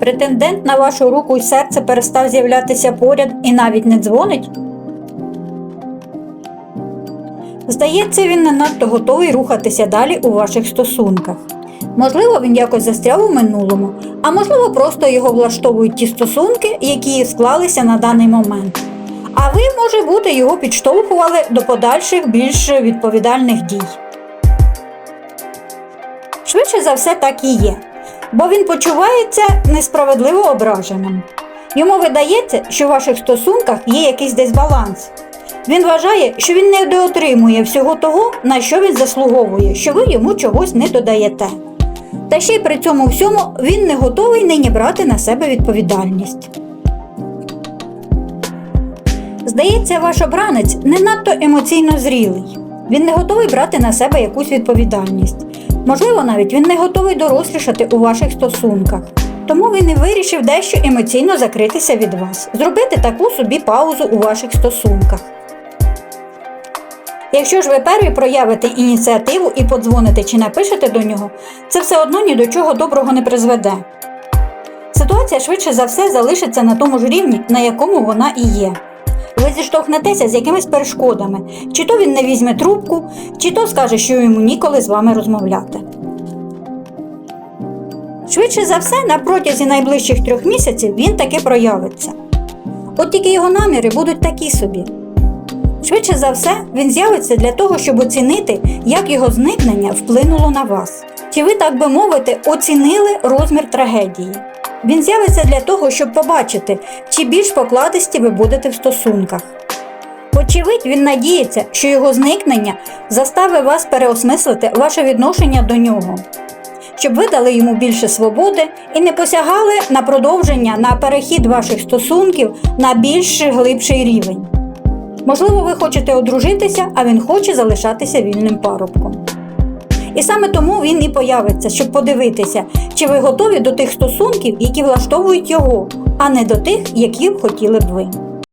Претендент на вашу руку і серце перестав з'являтися поряд і навіть не дзвонить? Здається, він не надто готовий рухатися далі у ваших стосунках. Можливо, він якось застряв у минулому, а можливо, просто його влаштовують ті стосунки, які склалися на даний момент. А ви, може бути, його підштовхували до подальших більш відповідальних дій. Швидше за все, так і є, бо він почувається несправедливо ображеним. Йому видається, що в ваших стосунках є якийсь дисбаланс. Він вважає, що він не доотримує всього того, на що він заслуговує, що ви йому чогось не додаєте. Та ще й при цьому всьому він не готовий нині брати на себе відповідальність. Здається, ваш обранець не надто емоційно зрілий. Він не готовий брати на себе якусь відповідальність. Можливо, навіть він не готовий дорослішати у ваших стосунках. Тому він і вирішив дещо емоційно закритися від вас, зробити таку собі паузу у ваших стосунках. Якщо ж ви перві проявите ініціативу і подзвоните чи напишете до нього, це все одно ні до чого доброго не призведе. Ситуація швидше за все залишиться на тому ж рівні, на якому вона і є. Ви зіштовхнетеся з якимись перешкодами, чи то він не візьме трубку, чи то скаже, що йому ніколи з вами розмовляти. Швидше за все, на протязі найближчих трьох місяців він таки проявиться. От тільки його наміри будуть такі собі. Швидше за все, він з'явиться для того, щоб оцінити, як його зникнення вплинуло на вас. Чи ви, так би мовити, оцінили розмір трагедії? Він з'явиться для того, щоб побачити, чи більш покладисті ви будете в стосунках. Вочевидь, він надіється, що його зникнення заставить вас переосмислити ваше відношення до нього, щоб ви дали йому більше свободи і не посягали на продовження на перехід ваших стосунків на більш глибший рівень. Можливо, ви хочете одружитися, а він хоче залишатися вільним парубком. І саме тому він і появиться, щоб подивитися, чи ви готові до тих стосунків, які влаштовують його, а не до тих, які б хотіли б ви.